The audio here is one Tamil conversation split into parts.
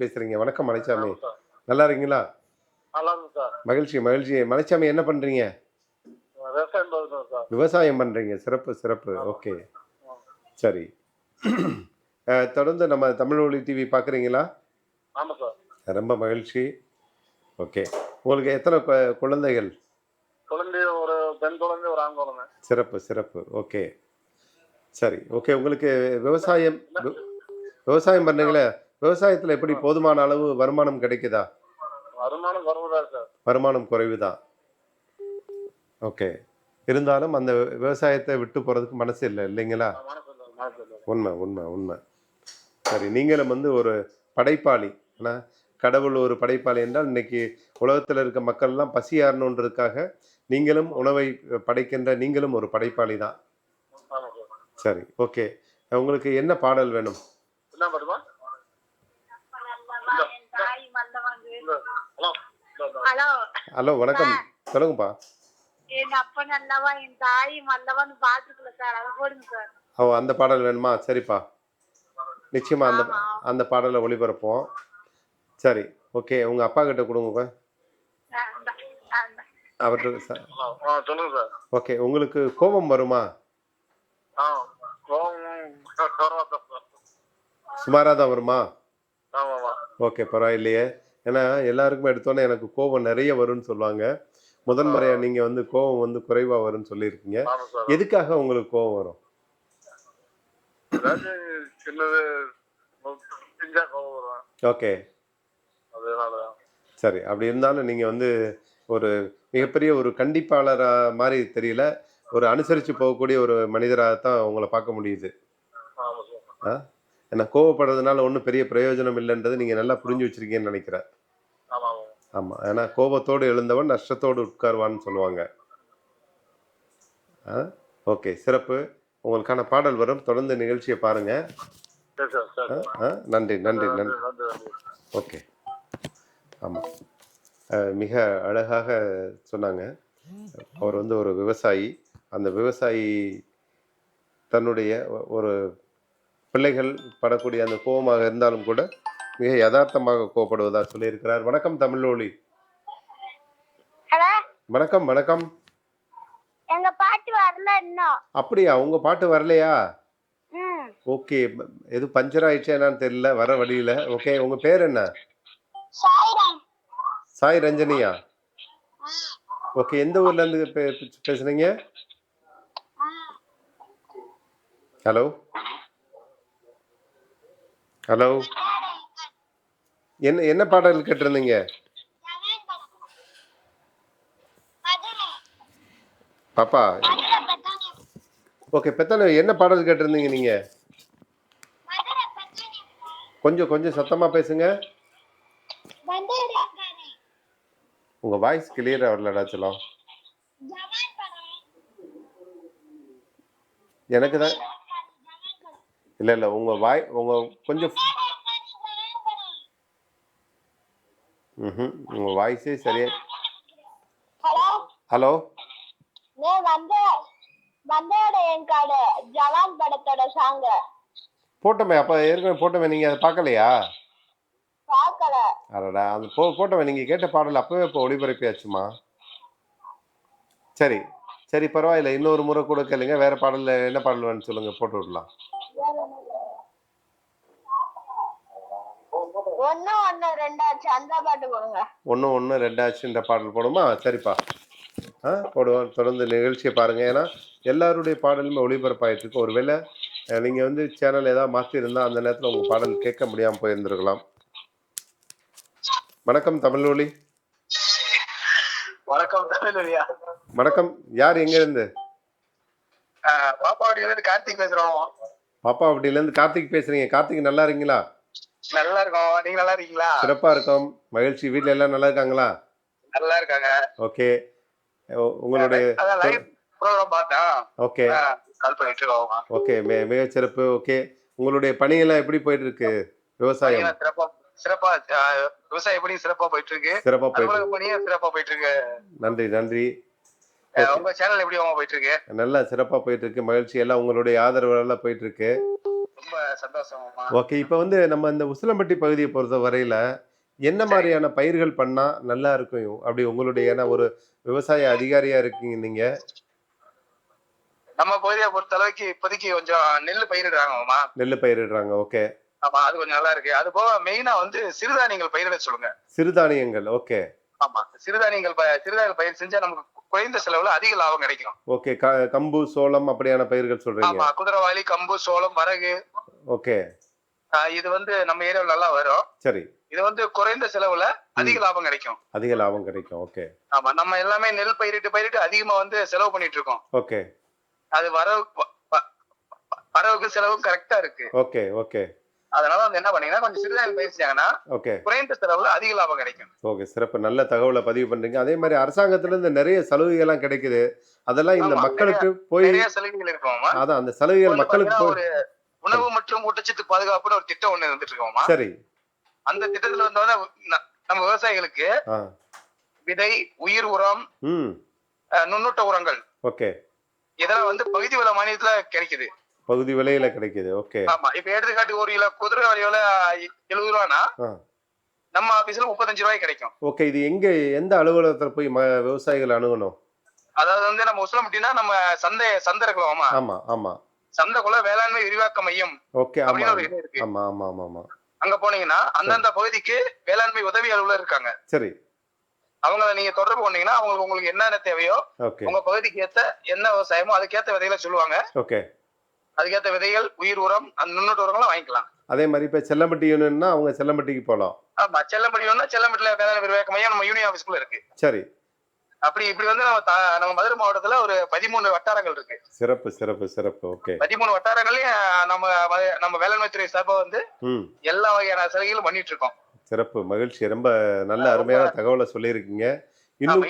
பேசுறீங்க. வணக்கம் மலைச்சாமி. நல்லா இருக்கீங்களா? மகிழ்ச்சி மகிழ்ச்சி. மலைச்சாமி என்ன பண்றீங்க? விவசாயம் பண்றீங்க. சிறப்பு சிறப்பு. ஓகே. சரி. தொடர்ந்து நம்ம தமிழ் ஒளி டிவி பார்க்குறீங்களா ரொம்ப மகிழ்ச்சி. ஓகே. உங்களுக்கு எத்தனை குழந்தைகள்? குழந்தை ஒரு பெண் குழந்தை ஒரு ஆண் குழந்தை. சிறப்பு சிறப்பு. ஓகே. சரி. ஓகே. உங்களுக்கு விவசாயம் விவசாயம் பண்ணீங்களே. விவசாயத்தில் எப்படி போதுமான அளவு வருமானம் கிடைக்குதா? வருமானம் வருவதா சார். வருமானம் குறைவு தான் ஓகே. இருந்தாலும் அந்த விவசாயத்தை விட்டு போகிறதுக்கு மனசு இல்லை இல்லைங்களா? உண்மை உண்மை உண்மை. சரி நீங்களும் வந்து ஒரு படைப்பாளி ஏன்னா கடவுள் ஒரு படைப்பாளி என்றால் இன்னைக்கு உலகத்தில் இருக்க மக்கள்லாம் பசியாறணுன்றதுக்காக நீங்களும் உணவை படைக்கின்ற நீங்களும் ஒரு படைப்பாளி தான். சரி. ஓகே. உங்களுக்கு என்ன பாடல் வேணும் என்ன பண்ணுமா இல்லை ஹலோ ஹலோ. ஹலோ வணக்கம். சொல்லுங்கப்பா. எங்க அப்பா நல்லவா? என் தாய் மல்லவான்னு பாத்துக்கல சார். அதை போடுங்க சார். ஓ அந்த பாடல் வேணுமா? சரிப்பா. நிச்சயமா அந்த. அந்த பாடலை ஒளிபரப்போம் சரி ஓகே. உங்க அப்பா கிட்ட கொடுங்க. அவர்கிட்ட ச- ஹலோ ஆ சொல்லுங்க சார். ஓகே உங்களுக்கு கோபம் வருமா? சார். சுமாராக தான் வருமா? ஆமாம் ஆமாம் ஓகே பரவாயில்லையே. ஏன்னா எல்லாருக்குமே எடுத்தோன்னே எனக்கு கோபம் நிறைய வரும்னு சொல்லுவாங்க. முதல் முறையாக நீங்கள் வந்து கோபம் வந்து குறைவாக வரும்னு சொல்லியிருக்கீங்க. எதுக்காக உங்களுக்கு கோபம் வரும்? ஓகே. சரி அப்படி இருந்தாலும் நீங்கள் வந்து ஒரு மிகப்பெரிய ஒரு கண்டிப்பாளரா மாதிரி தெரியல. ஒரு அனுசரித்து போகக்கூடிய ஒரு மனிதராக தான் உங்களை பார்க்க முடியுது. ஏன்னா கோவப்படுறதுனால ஒன்றும் பெரிய பிரயோஜனம் இல்லைன்றது நீங்கள் நல்லா புரிஞ்சு வச்சிருக்கீங்கன்னு நினைக்கிறேன். ஆமாம் ஏன்னா கோபத்தோடு எழுந்தவன் நஷ்டத்தோடு உட்காருவான்னு சொல்லுவாங்க. ஆ? ஓகே சிறப்பு. உங்களுக்கான பாடல் வரும். தொடர்ந்து நிகழ்ச்சியை பாருங்க. சரி சார் சரி. ஆ, நன்றி நன்றி நன்றி. ஓகே. ஆமாம் மிக அழகாக சொன்னாங்க. அவர் வந்து ஒரு விவசாயி. அந்த விவசாயி தன்னுடைய ஒரு பிள்ளைகள் படக்கூடிய அந்த கோபமாக இருந்தாலும் கூட மிக யதார்த்தமாக கோபப்படுவதாக சொல்லியிருக்கிறார். வணக்கம் தமிழொலி வணக்கம் வணக்கம். எங்க பாட்டு வரல இன்னும். அப்படியா? உங்க பாட்டு வரலையா? ஓகே. எது பஞ்சர் ஆயிடுச்சா என்னன்னு தெரியல வர வழியில. ஓகே உங்க பேர் என்ன? சாய் ரஞ்சனியா? ஓகே எந்த ஊர்ல இருந்து பேசுறீங்க ஹலோ? ஹலோ? என்ன என்ன பாடல் கேட்டிருந்தீங்க? பாப்பா. ஓகே பெத்தனை என்ன பாடல் கேட்டிருந்தீங்க நீங்க? கொஞ்சம் கொஞ்சம் சத்தமா பேசுங்க. உங்க வாய்ஸ் கிளியரா வரலடா செல்லம். எனக்கு தான் இல்ல இல்ல உங்க வாய் உங்க கொஞ்சம் ம்ஹும். உங்க வாய்ஸே சரியா ஹலோ? ஹலோ? நே வந்து வந்தோட என் காடு. ஜவான் படத்தோட சாங் போட்டோமே அப்ப ஏற்கனவே போட்டோமே நீங்க அதை பார்க்கலையா? பார்க்கல. அடடா அந்த போ போட்டோமே நீங்க கேட்ட பாடல் அப்பவே இப்போ ஒளிபரப்பியாச்சுமா? சரி சரி பரவாயில்ல. இன்னொரு முறை கூட கேளுங்க. வேற பாடல்ல என்ன பாடல் வேணும்னு சொல்லுங்க போட்டு விடலாம். ஒண்ணு ஒண்ணு ரெண்டாச்சு. அந்த பாட்டு கொடுங்க ஒன்று ஒன்று ரெண்டாச்சுன்ற பாடல் போடுமா? சரிப்பா. ஆ போடுவோம். தொடர்ந்து நிகழ்ச்சியை பாருங்க. ஏன்னா எல்லாருடைய பாடலுமே ஒளிபரப்பாயிட்டு இருக்கு ஒருவேளை அஹ், நீங்க வந்து சேனல் ஏதாவது மாற்றிருந்தா அந்த நேரத்தில் உங்க பாடல் கேட்க முடியாமல் போயிருந்திருக்கலாம். வணக்கம் தமிழ்வொலி வணக்கம் தமிழ்லையா? வணக்கம். யார் எங்க இருந்து பாப்பாவடியிலேருந்து கார்த்திக் பேசுறோம். பாப்பா அப்படிலேருந்து கார்த்திக் பேசுறீங்க. கார்த்திக் நல்லா இருக்கீங்களா? நல்லா இருக்கோம் நீங்க நல்லா இருக்கீங்களா சிறப்பா இருக்கோம். மகிழ்ச்சி. வீட்ல எல்லாம் நல்லா இருக்காங்களா நல்லா இருக்காங்க ஓகே உங்களுடைய ப்ரோக்ராம் ஓகே. கால் பண்ணிட்டு ஓகே. மிகச் சிறப்பு ஓகே. உங்களுடைய பணியெல்லாம் எப்படி போயிட்டு இருக்கு விவசாயம் சிறப்பா சிறப்பா விவசாய பணி சிறப்பா போயிட்டு இருக்கு சிறப்பா போயிட்டு பணியும் சிறப்பா போயிட்டு இருக்கு நன்றி. நன்றி உங்க சேனல் எப்படி போயிட்டு இருக்கு நல்லா சிறப்பா போயிட்டு இருக்கு மகிழ்ச்சி. எல்லாம் உங்களுடைய ஆதரவு எல்லாம் போயிட்டு இருக்கு ரொம்ப சந்தோஷமாமா ஓகே இப்போ வந்து நம்ம இந்த உசிலம்பட்டி பகுதியை பொறுத்த வரையில என்ன மாதிரியான பயிர்கள் பண்ணா நல்லா இருக்கும் அப்படி உங்களுடைய ஏன்னா ஒரு விவசாய அதிகாரியா இருக்கீங்க நீங்க. நம்ம பகுதியை பொறுத்த அளவுக்கு இப்போதைக்கு கொஞ்சம் நெல் பயிரிடுறாங்கம்மா. நெல் பயிரிடுறாங்க ஓகே. ஆமா அது கொஞ்சம் நல்லா இருக்கு. அது போக மெயினா வந்து சிறுதானியங்கள் பயிரிட சொல்லுங்க. சிறுதானியங்கள் ஓகே. ஆமா சிறுதானியங்கள் சிறுதானியங்கள் பயிர் செஞ்சா நமக்கு குறைந்த செலவுல அதிக லாபம் கிடைக்கும் ஓகே கம்பு சோளம் அப்படியான பயிர்கள் சொல்றீங்க. ஆமா குதிரைவாளி கம்பு சோளம் வரகு. ஓகே. இது வந்து நம்ம ஏரியாவில் நல்லா வரும். சரி. இது வந்து குறைந்த செலவுல அதிக லாபம் கிடைக்கும். அதிக லாபம் கிடைக்கும் ஓகே. ஆமா நம்ம எல்லாமே நெல் பயிரிட்டு பயிரிட்டு அதிகமா வந்து செலவு பண்ணிட்டு இருக்கோம் ஓகே. அது வரவு வரவுக்கு செலவும் கரெக்டா இருக்கு. Okay okay. அதனால வந்து என்ன பண்ணீங்கன்னா கொஞ்சம் சிறுதானியம் ஓகே. குறைந்த செலவுல அதிக லாபம் கிடைக்கும். ஓகே சிறப்பு. நல்ல தகவலை பதிவு பண்றீங்க. அதே மாதிரி அரசாங்கத்துல இருந்து நிறைய சலுகைகள்லாம் கிடைக்குது. அதெல்லாம் இந்த மக்களுக்கு போய் நிறைய சலுகைகள் இருக்குமாமா அதான் அந்த சலுகைகள் மக்களுக்கு போய் ஒரு உணவு மற்றும் ஊட்டச்சத்து பாதுகாப்புன்னு ஒரு திட்டம் ஒண்ணு இருந்துட்டு இருக்கோமா சரி. அந்த திட்டத்துல வந்து ந- நம்ம விவசாயிகளுக்கு விதை உயிர் உரம் நுண்ணூட்ட உரங்கள் ஓகே. இதெல்லாம் வந்து பகுதி விலை மானியத்துல கிடைக்குது. பகுதி விலையில கிடைக்குது. ஓகே ஆமா இப்ப எடுத்துக்காட்டு ஒரு கிலோ குதிரை விலையோல எழுபது ரூபானா நம்ம ஆபீஸ்ல முப்பத்தஞ்சு ரூபாய் கிடைக்கும். ஓகே இது எங்க எந்த அலுவலகத்துல போய் விவசாயிகள் அணுகணும்? அதாவது வந்து நம்ம உசலம்பட்டினா நம்ம சந்தை சந்தை இருக்கலாமா ஆமா ஆமா. சந்தைக்குள்ள வேளாண்மை விரிவாக்க மையம் ஓகே ஆமா ஆமா ஆமா ஆமா ஆமா. அங்க போனீங்கன்னா அந்தந்த பகுதிக்கு வேளாண்மை உதவி அலுவலர் இருக்காங்க. சரி. அவங்கள நீங்க தொடர்பு பண்ணீங்கன்னா அவங்களுக்கு உங்களுக்கு என்னென்ன தேவையோ உங்க பகுதிக்கு ஏத்த என்ன விவசாயமோ அதுக்கேத்த விதைகளை சொல்லுவாங்க. ஓகே அதுக்கேத்த விதைகள் உயிர் உரம் அந்த நுண்ணூட்ட உரங்களும் வாங்கிக்கலாம். அதே மாதிரி இப்ப செல்லம்பட்டி யூனியன்னா அவங்க செல்லம்பட்டிக்கு போகலாம் ஆமா செல்லம்பட்டி வேணும்னா செல்லம்பட்டியில வேளாண் விரிவாக்க மையம் நம்ம யூனியன் ஆபீஸ்க்குள்ள இருக்கு. சரி. அப்படி இப்படி வந்து நம்ம நம்ம மதுரை மாவட்டத்துல ஒரு பதிமூணு வட்டாரங்கள் இருக்கு. சிறப்பு சிறப்பு சிறப்பு. ஓகே. பதிமூணு வட்டாரங்களையும் நம்ம நம்ம வேளாண்மை துறை சார்பா வந்து எல்லா வகையான சலுகைகளும் பண்ணிட்டு இருக்கோம் சிறப்பு மகிழ்ச்சி. ரொம்ப நல்ல அருமையான தகவலை சொல்லியிருக்கீங்க. இன்னும்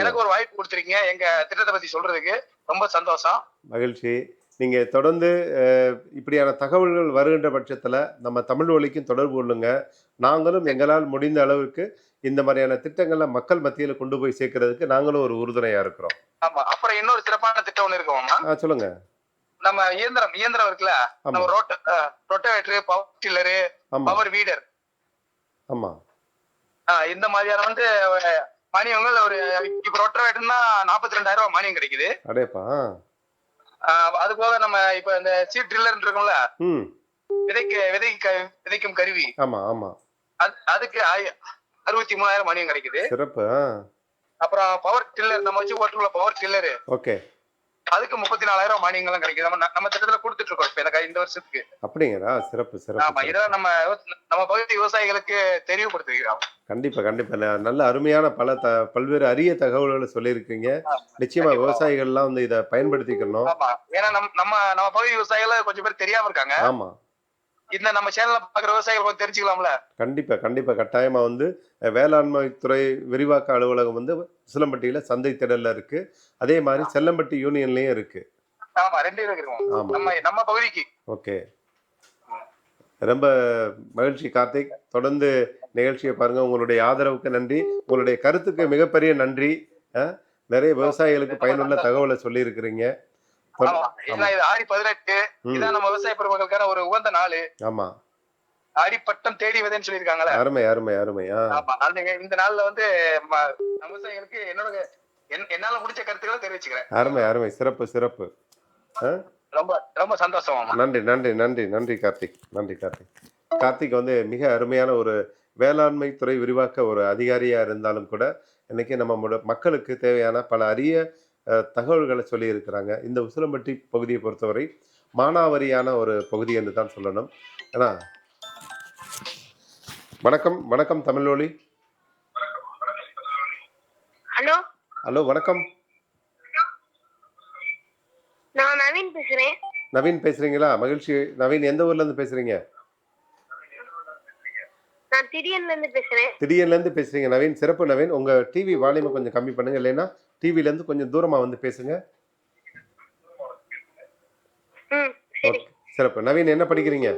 எனக்கு ஒரு வாய்ப்பு கொடுத்துருக்கீங்க. எங்க திட்டத்தை பத்தி சொல்றதுக்கு ரொம்ப சந்தோஷம். மகிழ்ச்சி. நீங்க தொடர்ந்து இப்படியான தகவல்கள் வருகின்ற பட்சத்துல நம்ம தமிழ் வழிக்கும் தொடர்பு கொள்ளுங்க. நாங்களும் எங்களால் முடிந்த அளவுக்கு இந்த மாதிரியான திட்டங்களை மக்கள் மத்தியில கொண்டு போய் சேர்க்கறதுக்கு நாங்களும் ஒரு உறுதுணையா இருக்கிறோம். ஆமா. அப்புறம் இன்னொரு சிறப்பான திட்டம் ஒண்ணு இருக்குமாமா சொல்லுங்க. நம்ம இயந்திரம் இயந்திரம் இருக்குல்ல? நம்ம ரோட்ட rotavator power tiller power weeder. ஆமா. இந்த மாதிரியான வந்து மானியங்கள் ஒரு இப்ப ரொட்டவேட்டர்னா நாற்பத்தி ரெண்டாயிரம் ரூபாய் மானியம் கிடைக்குது. அடேப்பா அது போக நம்ம இப்ப இந்த சீட் ட்ரில்லர் இருக்கும்ல விதைக்கு விதை விதைக்கும் கருவி. ஆமா ஆமா. அது- அதுக்கு அறுபத்தி மூணாயிரம் மானியம் கிடைக்குது. சிறப்பு அப்புறம் பவர் டில்லர் நம்ம வச்சு ஓட்டுக்குள்ள பவர் டில்லரு ஓகே. அதுக்கு முப்பத்தி நாலாயிரம் மானியங்கள்லாம் கிடைக்குது. நம்ம நம்ம திட்டத்துல கொடுத்துட்டு இருக்கோம். இப்ப எனக்கு இந்த வருஷத்துக்கு. அப்படிங்களா? சிறப்பு ஆமா சிறப்பு. இதெல்லாம் நம்ம நம்ம பகுதி விவசாயிகளுக்கு தெரியப்படுத்துகிறோம். கண்டிப்பா கண்டிப்பா. நல்ல அருமையான பல த பல்வேறு அரிய தகவல்களை சொல்லியிருக்கீங்க. நிச்சயமா கண்டிப்பா. விவசாயிகள்லாம் வந்து இதை பயன்படுத்திக்கணும். ஆமா. ஏன்னா நம்ம நம்ம நம்ம பகுதி விவசாயிகள் கொஞ்சம் பேர் தெரியாம இருக்காங்க. ஆமா. இந்த நம்ம சேனல்ல பாக்குற விவசாயிகள் தெரிஞ்சுக்கலாம்ல? கண்டிப்பா கண்டிப்பா. கட்டாயமா வந்து வேளாண்மை துறை விரிவாக்க அலுவலகம் வந்து சிலம்பட்டியில சந்தை திடல்ல இருக்கு. அதே மாதிரி செல்லம்பட்டி யூனியன்லயும் இருக்கு. ஆமா ரெண்டு ஆமா. நம்ம நம்ம பகுதிக்கு. ஓகே. ரொம்ப மகிழ்ச்சி கார்த்திக். தொடர்ந்து நிகழ்ச்சியை பாருங்க. உங்களுடைய ஆதரவுக்கு நன்றி. உங்களுடைய கருத்துக்கு மிகப்பெரிய நன்றி. நிறைய விவசாயிகளுக்கு பயனுள்ள தகவலை சொல்லியிருக்கிறீங்க. ஏன்னா இது ஆடி பதினெட்டு. இதான் நம்ம விவசாய பெருமக்களுக்கான ஒரு உகந்த நாள். ஆமா. பட்டம் தேடி விதைன்னு சொல்லியிருக்காங்கல்ல. அருமை அருமை அருமை. ஆமா. அந்த இந்த நாள்ல வந்து விவசாயிகளுக்கு என்னோட என்- என்னால முடிச்ச கருத்துக்களை தெரிவிச்சுக்கிறேன். அருமை அருமை. சிறப்பு சிறப்பு. ரொம்ப ரொம்ப சந்தோஷம் நன்றி நன்றி நன்றி நன்றி கார்த்திக். நன்றி கார்த்திக். கார்த்திக் வந்து மிக அருமையான ஒரு வேளாண்மை துறை விரிவாக்க ஒரு அதிகாரியா இருந்தாலும் கூட இன்னைக்கு நம்ம மக்களுக்கு தேவையான பல அரிய தகவல்களை சொல்லி இருக்கிறாங்க இந்த உசிலம்பட்டி பகுதியை பொறுத்தவரை மானாவாரியான ஒரு பகுதி என்று தான் சொல்லணும். ஏன்னா வணக்கம் வணக்கம் தமிழொலி. ஹலோ? ஹலோ வணக்கம். நான் நவீன் பேசுறேன். நவீன் பேசுறீங்களா? மகிழ்ச்சி. நவீன் எந்த ஊர்ல இருந்து பேசுறீங்க? நான் திடீர்ல இருந்து பேசுறேன். திடீர்ல இருந்து பேசுறீங்க நவீன். சிறப்பு நவீன். உங்க டிவி வால்யூமை கொஞ்சம் கம்மி பண்ணுங்க. இல்லைன்னா டிவில இருந்து கொஞ்சம் தூரமா வந்து பேசுங்க. ஓகே. சிறப்பு. நவீன் என்ன படிக்கிறீங்க?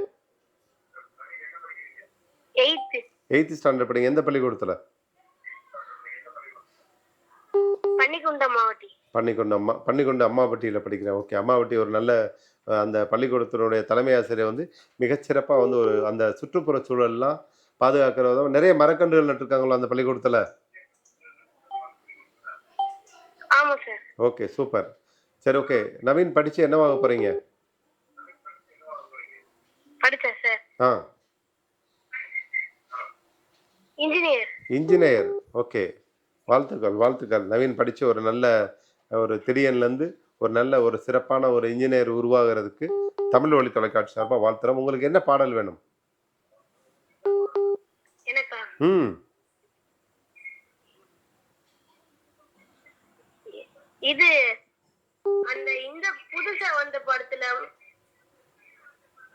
எயித்து. ஸ்டாண்டர்ட் படிங்க. எந்த பள்ளிக்கூடத்துல? பன்னிக்கொண்டு அம்மா பன்னிக்கொண்டு அம்மாபட்டியில் படிக்கிறேன். ஓகே. அம்மாபட்டி ஒரு நல்ல அந்த பள்ளிக்கூடத்தினுடைய தலைமை ஆசிரியர் வந்து மிகச்சிறப்பாக வந்து ஒரு அந்த சுற்றுப்புற சூழல்லாம் பாதுகாக்கிற விதம் நிறைய மரக்கன்றுகள் நட்டுருக்காங்களோ அந்த பள்ளிக்கூடத்தில்? ஓகே சூப்பர் சரி ஓகே நவீன் என்னவாக போகிறீங்க படிச்சேன் சார் ஆ. இன்ஜினியர் இன்ஜினியர் ஓகே வாழ்த்துக்கள் வாழ்த்துக்கள். நவீன் படித்து ஒரு நல்ல ஒரு திடீர்லேருந்து ஒரு நல்ல ஒரு சிறப்பான ஒரு இன்ஜினியர் உருவாகிறதுக்கு தமிழ் வழி தொலைக்காட்சி சார்பாக வாழ்த்துறோம். உங்களுக்கு என்ன பாடல் வேணும்? ம். இது அந்த இந்த புதுசா வந்த படத்துல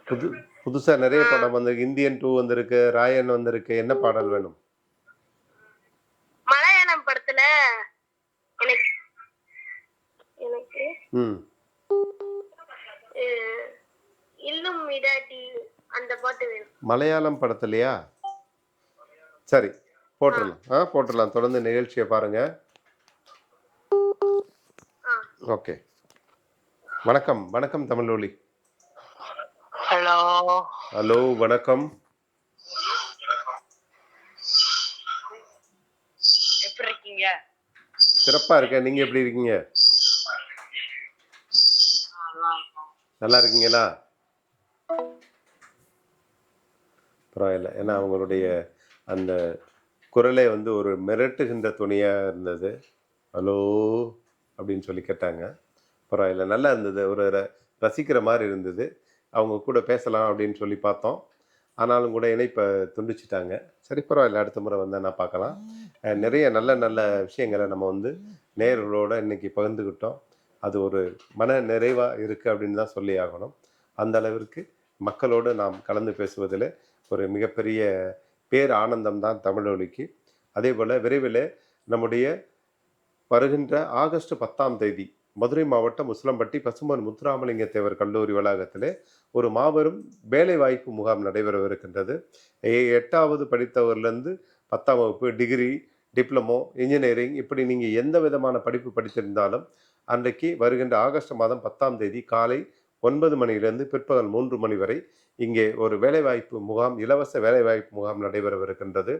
புது புதுசாக நிறைய படம் வந்திருக்கு. இந்தியன் டூ வந்திருக்கு ராயன் வந்திருக்கு. என்ன பாடல் வேணும்? மலையாளம் படத்துல எனக்கு எனக்கு ம். இல்லும் இடாட்டி அந்த பாட்டு வேணும். மலையாளம் படத்துலையா? சரி போட்டுடலாம் ஆ போட்டுடலாம் தொடர்ந்து நிகழ்ச்சியை பாருங்க. ஆ ஓகே. வணக்கம் வணக்கம் தமிழ் ஒளி ஹலோ. ஹலோ வணக்கம். எப்படி இருக்கீங்க? சிறப்பாக இருக்கேன். நீங்கள் எப்படி இருக்கீங்க? நல்லா இருக்கீங்களா? பரவாயில்ல. ஏன்னா அவங்களுடைய அந்த குரலே வந்து ஒரு மிரட்டுகின்ற துணியாக இருந்தது. ஹலோ. அப்படின்னு சொல்லி கேட்டாங்க. பரவாயில்ல நல்லா இருந்தது. ஒரு ர- ரசிக்கிற மாதிரி இருந்தது. அவங்க கூட பேசலாம் அப்படின்னு சொல்லி பார்த்தோம். ஆனாலும் கூட இணைப்பை துண்டிச்சிட்டாங்க. சரி பரவாயில்ல அடுத்த முறை வந்தால் நான் பார்க்கலாம். நிறைய நல்ல நல்ல விஷயங்களை நம்ம வந்து நேர்களோட இன்னைக்கு பகிர்ந்துக்கிட்டோம் அது ஒரு மன நிறைவாக இருக்குது அப்படின்னு தான் சொல்லி ஆகணும். அந்த அளவிற்கு மக்களோடு நாம் கலந்து பேசுவதில் ஒரு மிகப்பெரிய பேர் ஆனந்தம் தான் தமிழ் ஒலிக்கு. அதே போல் விரைவில் நம்முடைய வருகின்ற ஆகஸ்ட் பத்தாம் தேதி மதுரை மாவட்டம் உசிலம்பட்டி பசுமன் முத்துராமலிங்க தேவர் கல்லூரி வளாகத்திலே ஒரு மாபெரும் வேலைவாய்ப்பு முகாம் நடைபெறவிருக்கின்றது. எட்டாவது படித்தவர்லேருந்து பத்தாம் வகுப்பு டிகிரி டிப்ளமோ இன்ஜினியரிங் இப்படி நீங்கள் எந்த விதமான படிப்பு படித்திருந்தாலும் அன்றைக்கு வருகின்ற ஆகஸ்ட் மாதம் பத்தாம் தேதி காலை ஒன்பது மணியிலிருந்து பிற்பகல் மூன்று மணி வரை இங்கே ஒரு வேலைவாய்ப்பு முகாம் இலவச வேலைவாய்ப்பு முகாம் நடைபெறவிருக்கின்றது.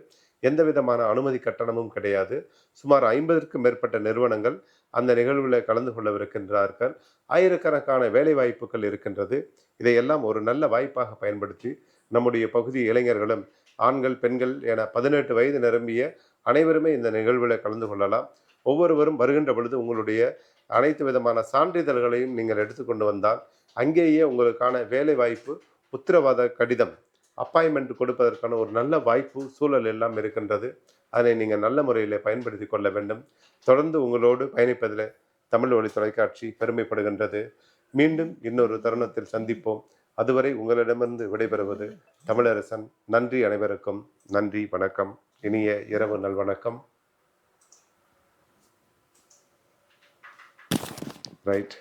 எந்த விதமான அனுமதி கட்டணமும் கிடையாது. சுமார் ஐம்பதற்கும் மேற்பட்ட நிறுவனங்கள் அந்த நிகழ்வில் கலந்து கொள்ளவிருக்கின்றார்கள். ஆயிரக்கணக்கான வேலைவாய்ப்புகள் இருக்கின்றது. இதையெல்லாம் ஒரு நல்ல வாய்ப்பாக பயன்படுத்தி நம்முடைய பகுதி இளைஞர்களும் ஆண்கள் பெண்கள் என பதினெட்டு வயது நிரம்பிய அனைவருமே இந்த நிகழ்வில் கலந்து கொள்ளலாம். ஒவ்வொருவரும் வருகின்ற பொழுது உங்களுடைய அனைத்து விதமான சான்றிதழ்களையும் நீங்கள் எடுத்துக்கொண்டு வந்தால் அங்கேயே உங்களுக்கான வேலை வாய்ப்பு உத்தரவாத கடிதம் அப்பாயின்மெண்ட் கொடுப்பதற்கான ஒரு நல்ல வாய்ப்பு சூழல் எல்லாம் இருக்கின்றது. அதனை நீங்கள் நல்ல முறையில் பயன்படுத்தி கொள்ள வேண்டும். தொடர்ந்து உங்களோடு பயணிப்பதில் தமிழ் ஒளி தொலைக்காட்சி பெருமைப்படுகின்றது. மீண்டும் இன்னொரு தருணத்தில் சந்திப்போம். அதுவரை உங்களிடமிருந்து விடைபெறுவது தமிழரசன். நன்றி அனைவருக்கும். நன்றி வணக்கம். இனிய இரவு நல்வணக்கம். ரைட்